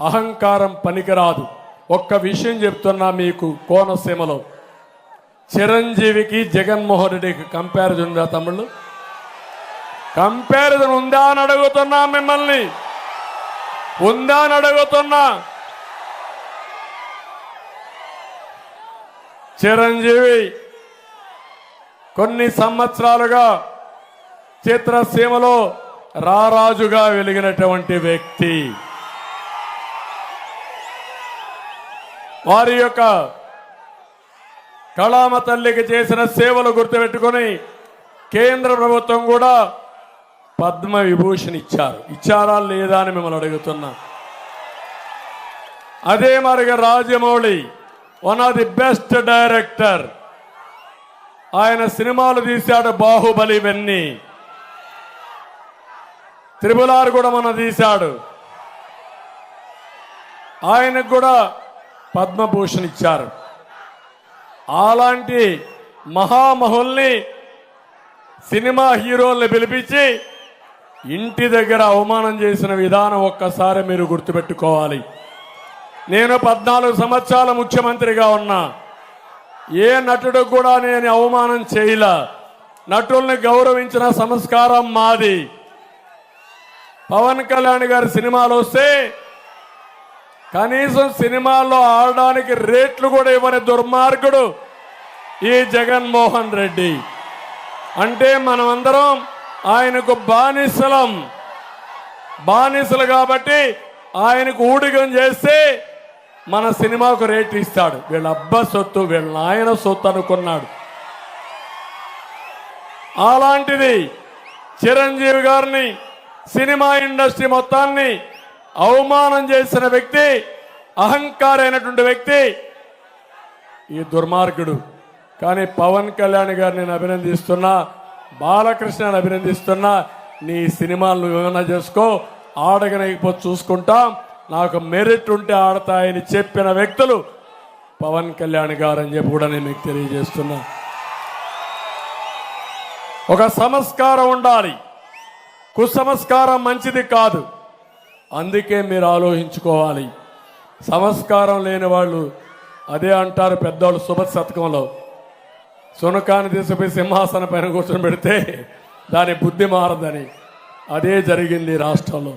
అహంకారం పనికిరాదు. ఒక్క విషయం చెప్తున్నా మీకు కోనసీమలో. చిరంజీవికి జగన్మోహన్ రెడ్డికి కంపారిజన్ ఉందా తమ్ముళ్ళు? కంపారిజన్ ఉందా అని అడుగుతున్నా మిమ్మల్ని. ఉందా అని అడుగుతున్నా. చిరంజీవి కొన్ని సంవత్సరాలుగా చిత్రసీమలో రారాజుగా వెలిగినటువంటి వ్యక్తి. వారి యొక్క కళామ తల్లికి చేసిన సేవలు గుర్తుపెట్టుకొని కేంద్ర ప్రభుత్వం కూడా పద్మ విభూషణ్ ఇచ్చారు. ఇచ్చారా లేదా అని మిమ్మల్ని అడుగుతున్నా. అదే మరిగా Rajamouli one of the best director ఆయన సినిమాలు తీశాడు బాహుబలి ఇవన్నీ త్రిపులారు కూడా మన తీశాడు. ఆయనకు కూడా పద్మభూషణ్ ఇచ్చారు అలాంటి మహామహుల్ని సినిమా హీరోల్ని పిలిపించి ఇంటి దగ్గర అవమానం చేసిన విధానం ఒక్కసారి మీరు గుర్తుపెట్టుకోవాలి. నేను పద్నాలుగు సంవత్సరాల ముఖ్యమంత్రిగా ఉన్నా. ఏ నటుడు కూడా నేను అవమానం చేయలా. నటుల్ని గౌరవించిన సంస్కారం మాది. పవన్ కళ్యాణ్ గారి సినిమాలు వస్తే కనీసం సినిమాల్లో ఆడడానికి రేట్లు కూడా ఇవ్వని దుర్మార్గుడు ఈ జగన్మోహన్ రెడ్డి. అంటే మనమందరం ఆయనకు బానిసలం. బానిసలు కాబట్టి ఆయనకు ఊడిగం చేస్తే మన సినిమాకు రేట్ ఇస్తాడు. వీళ్ళ అబ్బ సొత్తు వీళ్ళ నాయన సొత్తు అనుకున్నాడు. అలాంటిది చిరంజీవి గారిని సినిమా ఇండస్ట్రీ మొత్తాన్ని అవమానం చేసిన వ్యక్తి అహంకారైనటువంటి వ్యక్తి ఈ దుర్మార్గుడు. కానీ పవన్ కళ్యాణ్ గారిని నేను అభినందిస్తున్నా బాలకృష్ణని అభినందిస్తున్నా నీ సినిమాలను వివరణ చేసుకో ఆడగనకపోతే చూసుకుంటాం. నాకు మెరిట్ ఉంటే ఆడతాయని చెప్పిన వ్యక్తులు పవన్ కళ్యాణ్ గారు అని చెప్పి కూడా నేను మీకు తెలియజేస్తున్నా. ఒక సంస్కారం ఉండాలి. కుసంస్కారం మంచిది కాదు. అందుకే మీరు ఆలోచించుకోవాలి. సంస్కారం లేని వాళ్ళు అదే అంటారు పెద్దవాళ్ళు శుభ శతకంలో సునకాన్ని తీసుకుపోయి సింహాసన పైన కూర్చొని పెడితే దాని బుద్ధి మారదని. అదే జరిగింది రాష్ట్రంలో.